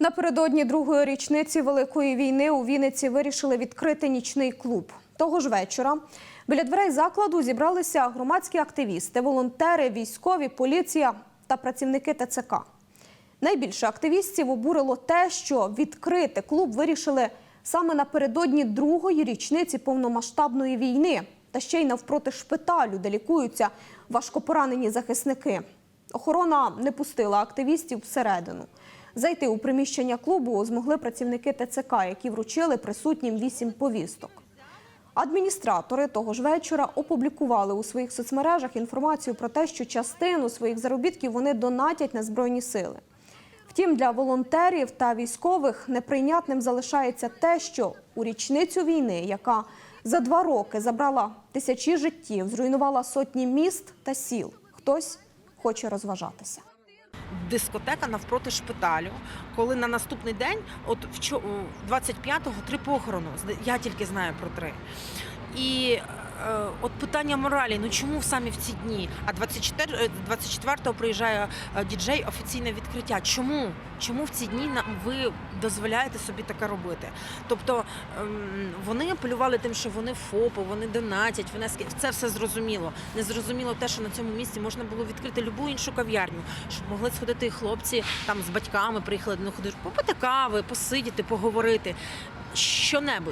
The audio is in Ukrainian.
Напередодні другої річниці Великої війни у Вінниці вирішили відкрити нічний клуб. Того ж вечора біля дверей закладу зібралися громадські активісти, волонтери, військові, поліція та працівники ТЦК. Найбільше активістів обурило те, що відкрити клуб вирішили саме напередодні другої річниці повномасштабної війни, та ще й навпроти шпиталю, де лікуються важкопоранені захисники. Охорона не пустила активістів всередину. Зайти у приміщення клубу змогли працівники ТЦК, які вручили присутнім вісім повісток. Адміністратори того ж вечора опублікували у своїх соцмережах інформацію про те, що частину своїх заробітків вони донатять на збройні сили. Втім, для волонтерів та військових неприйнятним залишається те, що у річницю війни, яка за два роки забрала тисячі життів, зруйнувала сотні міст та сіл, хтось хоче розважатися. Дискотека навпроти шпиталю, коли на наступний день, от вчо- 25-го, три похорону. Я тільки знаю про три. І от питання моралі: ну чому саме в ці дні? А 24, е, 24-го приїжджає е, діджей офіційне відкриття. Чому? Чому в ці дні ви дозволяєте собі таке робити? Тобто ем, вони апелювали тим, що вони ФОПи, вони донатять, вони це все зрозуміло. Не зрозуміло те, що на цьому місці можна було відкрити будь-яку іншу кав'ярню, щоб могли сходити і хлопці там з батьками, приїхали до них попити кави, посидіти, поговорити. Що-небудь.